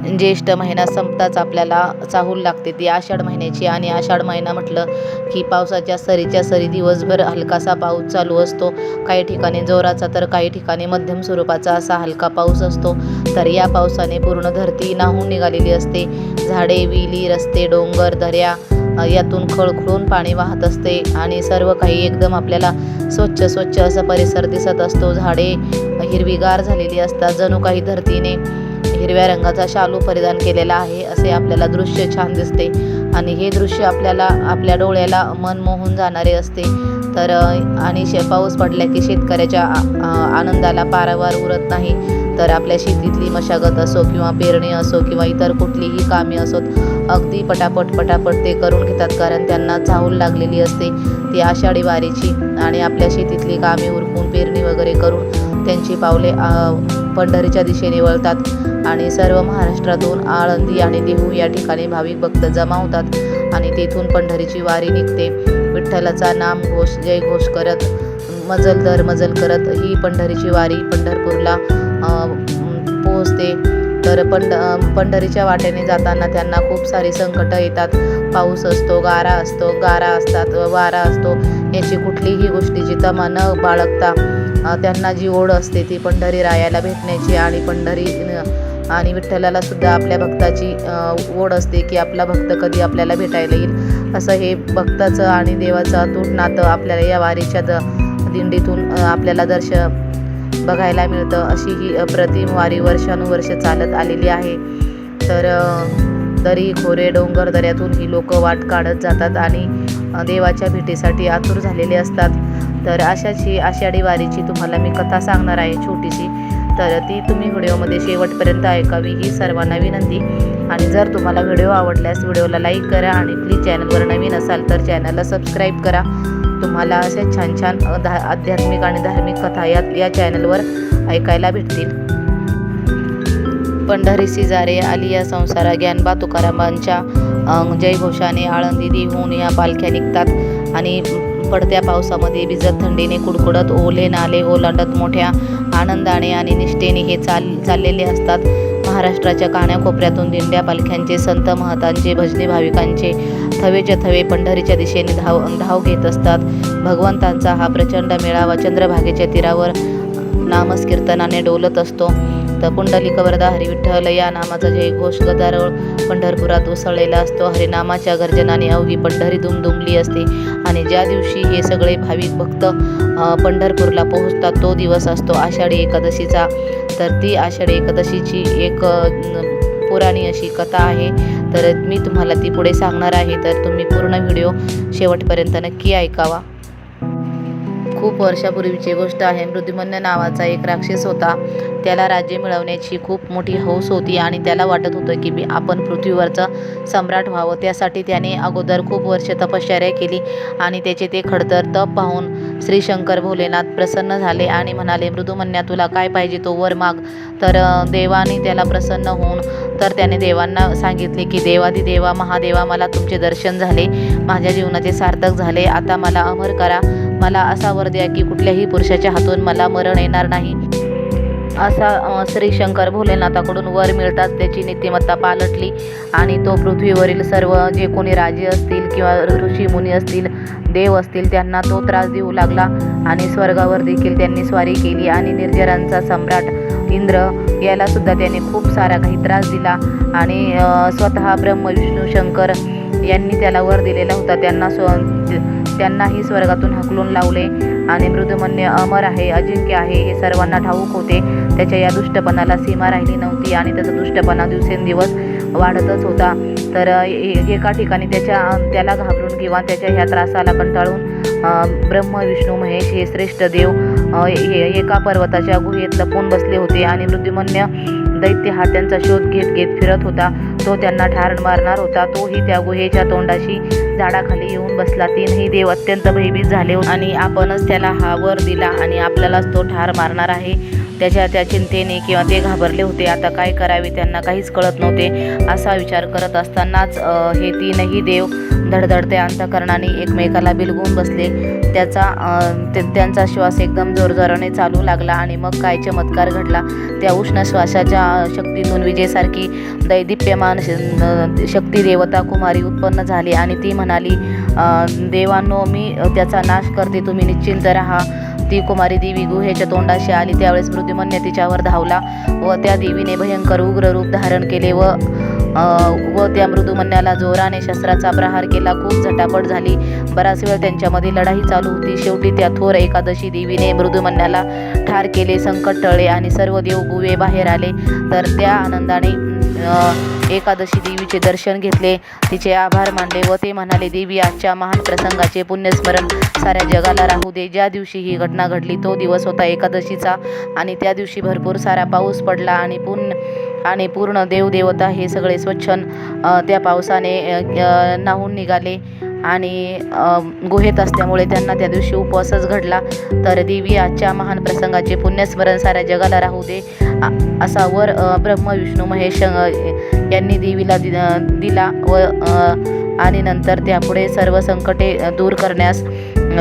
ज्येष्ठ महिना संपताच आपल्याला चाहूल लागते. ती आषाढ महिन्याची आणि आषाढ महिना म्हटलं की पावसाच्या सरीच्या सरी दिवसभर हलकासा पाऊस चालू असतो. काही ठिकाणी जोराचा तर काही ठिकाणी मध्यम स्वरूपाचा असा हलका पाऊस असतो. तर या पावसाने पूर्ण धरती नाहून निघालेली असते. झाडे विली रस्ते डोंगर दऱ्या यातून खळखळून पाणी वाहत असते आणि सर्व काही एकदम आपल्याला स्वच्छ स्वच्छ असा परिसर दिसत असतो. झाडे हिरवीगार झालेली असतात. जणू काही धरतीने हिरव्या रंगाचा शालू परिधान केलेला आहे असे आपल्याला दृश्य छान दिसते. आणि हे दृश्य आपल्याला आपल्या डोळ्याला मन मोहून जाणारे असते. तर आणि शे पाऊस पडला की शेतकऱ्याच्या आ- आनंदाला पारावार उरत नाही. तर आपल्या शेतीतली मशागत असो किंवा पेरणी असो किंवा इतर कुठलीही कामे असोत अगदी पटापट पटापट ते करून घेतात. कारण त्यांना चाहूल लागलेली असते ती आषाढी वारीची आणि आपल्या शेतीतली कामे उरकून पेरणी वगैरे करून त्यांची पावले पंढरीच्या दिशेने वळतात. आणि सर्व महाराष्ट्रातून आळंदी आणि देहू या ठिकाणी भाविक भक्त जमा होतात आणि तेथून पंढरीची वारी निघते. विठ्ठलाचा नाम घोष जय घोष करत मजल दर मजल करत ही पंढरीची वारी पंढरपूरला पोहोचते. तर पंढ पंढरीच्या वाटेने जाताना त्यांना खूप सारी संकटं येतात. पाऊस असतो गारा असतो गारा असतात वारा असतो. याची कुठलीही गोष्टीची तमा न बाळगता त्यांना जी ओढ असते ती पंढरी रायाला भेटण्याची आणि पंढरी आणि विठ्ठलाला सुद्धा आपल्या भक्ताची ओढ असते की आपला भक्त कधी आपल्याला भेटायला येईल. असं हे भक्ताचं आणि देवाचं अतूट नातं आपल्याला या वारीच्या द दिंडीतून आपल्याला दर्श बघायला मिळतं अशी ही अप्रतिम वारी वर्षानुवर्ष चालत आलेली आहे. तर दरी खोरे डोंगर दऱ्यातून ही लोक वाट काढत जातात आणि देवाच्या भेटीसाठी आतुर झालेले असतात. तर अशाची आषाढी वारीची तुम्हाला मी कथा सांगणार आहे छोटीशी. तर ती तुम्ही व्हिडिओमध्ये शेवटपर्यंत ऐकावी ही सर्वांना विनंती. आणि जर तुम्हाला व्हिडिओ आवडल्यास व्हिडिओला लाईक करा आणि प्लीज चॅनलवर नवीन असाल तर चॅनलला सबस्क्राईब करा. तुम्हाला असे छान छान धा आध्यात्मिक आणि धार्मिक कथा या या चॅनलवर ऐकायला भेटतील. पंढरी सिजारे आली या संसारा ज्ञानबा तुकारामांच्या अ, जयघोषाने आळंदी देहून या पालख्या निघतात. आणि पडत्या पावसामध्ये भिजत थंडीने कुडकुडत ओले नाले हो ओलांडत मोठ्या आनंदाने आणि निष्ठेने हे चाल चाललेले असतात. महाराष्ट्राच्या कानाकोपऱ्यातून दिंड्या पालख्यांचे संत महतांचे भजनी भाविकांचे थवेच्या थवे पंढरीच्या दिशेने धाव धाव घेत असतात. भगवंतांचा हा प्रचंड मेळावा चंद्रभागेच्या तीरावर नामस्कीर्तनाने डोलत असतो. पुंडलिक वरदा हरी विठ्ठल या नामाचा जयघोष गदारोळ. पंढरपुरात उसळलेला असतो हरिनामाच्या गर्जनाने. अवघी पंढरी दुमदुमली असते. आणि ज्या दिवशी हे सगळे भाविक भक्त पंढरपूरला पोहोचतात तो दिवस असतो आषाढी एकादशीचा. तर ती आषाढी एकादशीची एक पुराणी अशी कथा आहे. तर मी तुम्हाला ती पुढे सांगणार आहे. तर तुम्ही पूर्ण व्हिडिओ शेवटपर्यंत नक्की ऐकावा. खूप वर्षापूर्वीची गोष्ट आहे. मृद्युमन्य नावाचा एक राक्षस होता. त्याला राज्य मिळवण्याची खूप मोठी हौस होती आणि त्याला वाटत होतं की मी आपण पृथ्वीवरचं सम्राट व्हावं. त्यासाठी त्याने अगोदर खूप वर्ष तपश्चर्या केली आणि त्याचे ते खडतर तप पाहून श्री शंकर भोलेनाथ प्रसन्न झाले आणि म्हणाले मृदुमन्या तुला काय पाहिजे? तो वर माग. तर देवाने त्याला प्रसन्न होऊन तर त्याने देवांना सांगितले की देवादी देवा महादेवा मला तुमचे दर्शन झाले. माझ्या जीवनाचे सार्थक झाले. आता मला अमर करा. मला असा वर द्या की कुठल्याही पुरुषाच्या हातून मला मरण येणार नाही. असा श्री शंकर भोलेनाथाकडून वर मिळताच त्याची नीतिमत्ता पालटली आणि तो पृथ्वीवरील सर्व जे कोणी राजे असतील किंवा ऋषी मुनी असतील देव असतील त्यांना तो त्रास देऊ लागला आणि स्वर्गावर देखील त्यांनी स्वारी केली आणि निर्जरांचा सम्राट इंद्र याला सुद्धा त्याने खूप सारा काही त्रास दिला आणि स्वतः ब्रह्मविष्णू शंकर यांनी त्याला वर दिलेला होता. त्यांना स्व त्यांनाही स्वर्गातून हकलून लावले. आणि मृदुमन्य अमर आहे अजिंक्य आहे हे सर्वांना ठाऊक होते. त्याच्या या दुष्टपणाला सीमा राहिली नव्हती आणि त्याचा दुष्टपणा दिवसेंदिवस वाढतच होता. तर ए- एका ठिकाणी त्याच्या त्याला घाबरून किंवा त्याच्या ह्या त्रासाला कंटाळून ब्रह्म विष्णू महेश हे श्रेष्ठ देव हे एका पर्वताच्या गुहेत लपून बसले होते. आणि मृत्युमन्य दैत्य हा त्यांचा शोध घेत घेत फिरत होता. तो त्यांना ठार मारणार होता. तोही त्या गुहेच्या तोंडाशी झाडाखाली येऊन बसला. तीनही देव अत्यंत भयभीत झाले आणि आपणच त्याला हा वर दिला आणि आपल्यालाच तो ठार मारणार आहे. त्याच्या त्या चिंतेने किंवा ते घाबरले होते. आता काय करावे त्यांना काहीच कळत नव्हते असा विचार करत असतानाच हे तीनही देव धडधडत्या अंतकरणाने एकमेकाला बिलगून बसले. त्याचा ते- त्यांचा श्वास एकदम जोरजोराने चालू लागला आणि मग काय चमत्कार घडला. त्या उष्ण श्वासाच्या शक्तीतून विजेसारखी दैदिप्यमान श- शक्ती देवता कुमारी उत्पन्न झाली आणि ती म्हणाली देवांनो मी त्याचा नाश करते. तुम्ही निश्चिंत राहा. ती कुमारी देवी गुहेच्या तोंडाशी आली. त्यावेळेस मृत्युमन्य तिच्यावर धावला व त्या देवीने भयंकर उग्र रूप धारण केले व व त्या मृदुमन्याला जोराने शस्त्राचा प्रहार केला. खूप झटापट झाली. बराच वेळ त्यांच्यामध्ये लढाई चालू होती. शेवटी त्या थोर एकादशी देवीने मृदुमन्याला ठार केले संकट टळले आणि सर्व देव गुवे बाहेर आले. तर त्या आनंदाने एकादशी देवीचे दर्शन घेतले. तिचे आभार मानले व ते म्हणाले देवी आजच्या महान प्रसंगाचे पुण्यस्मरण साऱ्या जगाला राहू दे. ज्या दिवशी ही घटना घडली तो दिवस होता एकादशीचा. आणि त्या दिवशी भरपूर सारा पाऊस पडला आणि पूर्ण आणि पूर्ण देवदेवता हे सगळे स्वच्छन त्या पावसाने अ, नाहून निघाले. आणि गुहेत असल्यामुळे त्यांना त्या दिवशी उपवासच घडला. तर देवी आजच्या महान प्रसंगाचे पुण्यस्मरण साऱ्या जगाला राहू दे. असा वर ब्रह्म विष्णू महेश यांनी देवीला दि दिला व आणि नंतर त्यापुढे सर्व संकटे दूर करण्यास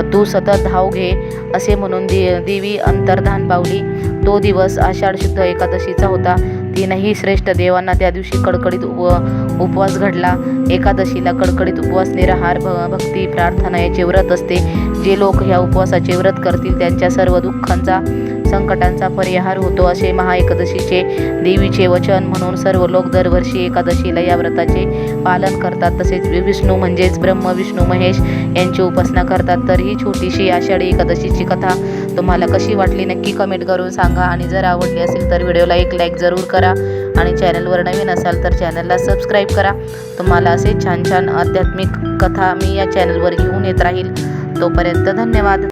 तू सतत धाव घे असे म्हणून दे देवी अंतर्धान पावली. तो दिवस आषाढ शुद्ध एकादशीचा होता. तीनही श्रेष्ठ देवांना त्या दिवशी कडकडीत उप उपवास घडला. एकादशीला कडकडीत उपवास निराहार भ भक्ती प्रार्थना याचे व्रत असते. जे लोक ह्या उपवासाचे व्रत करतील त्यांच्या सर्व दुःखांचा संकटांचा परिहार होतो असे महाएकादशीचे देवीचे वचन म्हणून सर्व लोक दरवर्षी एकादशीला या व्रताचे पालन करतात. तसेच विष्णू म्हणजेच ब्रह्म विष्णू महेश यांची उपासना करतात. तर ही छोटीशी आषाढी एकादशीची कथा तुम्हाला कशी वाटली नक्की कमेंट करून सांगा. आणि जर आवडली असेल तर व्हिडिओला एक लाईक जरूर करा. आणि चॅनलवर नवीन असाल तर चॅनलला सबस्क्राईब करा. तुम्हाला असे छान छान आध्यात्मिक कथा मी या चॅनलवर घेऊन येत राहील. तोपर्यंत धन्यवाद.